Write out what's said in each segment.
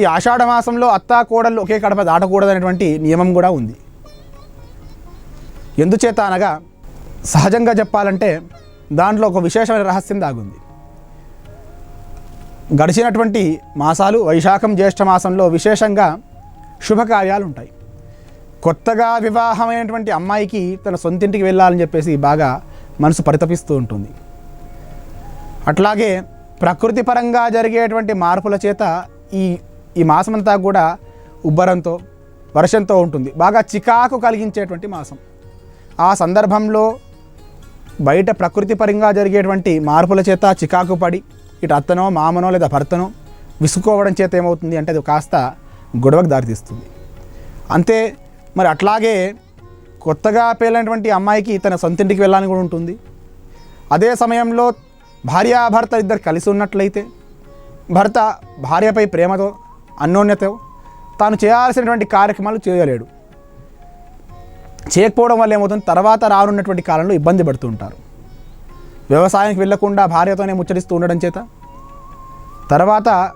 ఈ ఆషాఢ మాసంలో అత్తా కోడళ్ళు ఒకే కడప దాటకూడదనేటువంటి నియమం కూడా ఉంది. ఎందుచేత అనగా సహజంగా చెప్పాలంటే దాంట్లో ఒక విశేషమైన రహస్యం దాగుంది. గడిచినటువంటి మాసాలు వైశాఖం జ్యేష్ఠ మాసంలో విశేషంగా శుభకార్యాలు ఉంటాయి కొత్తగా వివాహమైనటువంటి అమ్మాయికి తన సొంతింటికి వెళ్ళాలని చెప్పేసి బాగా మనసు పరితపిస్తూ ఉంటుంది. అట్లాగే ప్రకృతి పరంగా జరిగేటువంటి మార్పుల చేత ఈ ఈ మాసమంతా కూడా ఉబ్బరంతో వర్షంతో ఉంటుంది. బాగా చికాకు కలిగించేటువంటి మాసం. ఆ సందర్భంలో బయట ప్రకృతి పరంగా జరిగేటువంటి మార్పుల చేత చికాకు పడి ఇటు అత్తనో మామనో లేదా భర్తనో విసుకోవడం చేత ఏమవుతుంది అంటే అది కాస్త గొడవకు దారితీస్తుంది. అంతే మరి అట్లాగే కొత్తగా పేలినటువంటి అమ్మాయికి తన సొంతింటికి వెళ్ళాలని కూడా ఉంటుంది. అదే సమయంలో భార్యాభర్త ఇద్దరు కలిసి ఉన్నట్లయితే భర్త భార్యపై ప్రేమతో అన్యోన్యత తాను చేయాల్సినటువంటి కార్యక్రమాలు చేయలేడు. చేయకపోవడం వల్ల ఏమవుతుంది? తర్వాత రానున్నటువంటి కాలంలో ఇబ్బంది పడుతూ ఉంటారు. వ్యవసాయానికి వెళ్ళకుండా భార్యతోనే ముచ్చటిస్తూ ఉండడం చేత తర్వాత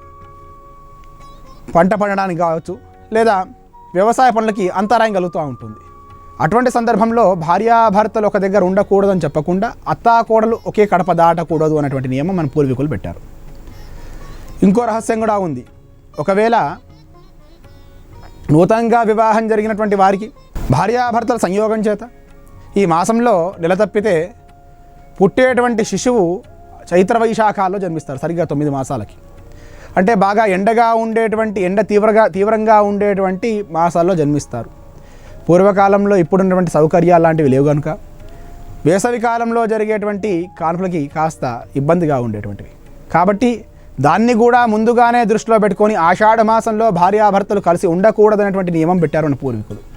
పంట పండడానికి కావచ్చు లేదా వ్యవసాయ పనులకి అంతరాయం కలుగుతూ ఉంటుంది. అటువంటి సందర్భంలో భార్యాభర్తలు ఒక దగ్గర ఉండకూడదని చెప్పకుండా అత్తాకోడలు ఒకే కడప దాటకూడదు అనేటువంటి నియమం మన పూర్వీకులు పెట్టారు. ఇంకో రహస్యం కూడా ఉంది. ఒకవేళ నూతనంగా వివాహం జరిగినటువంటి వారికి భార్యాభర్తల సంయోగం చేత ఈ మాసంలో నెల తప్పితే పుట్టేటువంటి శిశువు చైత్ర వైశాఖాల్లో జన్మిస్తారు సరిగ్గా తొమ్మిది మాసాలకి. అంటే బాగా ఎండగా ఉండేటువంటి ఎండ తీవ్రగా తీవ్రంగా ఉండేటువంటి మాసాల్లో జన్మిస్తారు. పూర్వకాలంలో ఇప్పుడున్నటువంటి సౌకర్యాలు లాంటివి లేవు కనుక వేసవి కాలంలో జరిగేటువంటి కాన్పులకి కాస్త ఇబ్బందిగా ఉండేటువంటివి. కాబట్టి దాన్ని కూడా ముందుగానే దృష్టిలో పెట్టుకొని ఆషాఢ మాసంలో భార్యాభర్తలు కలిసి ఉండకూడదనేటువంటి నియమం పెట్టారు పూర్వీకులు.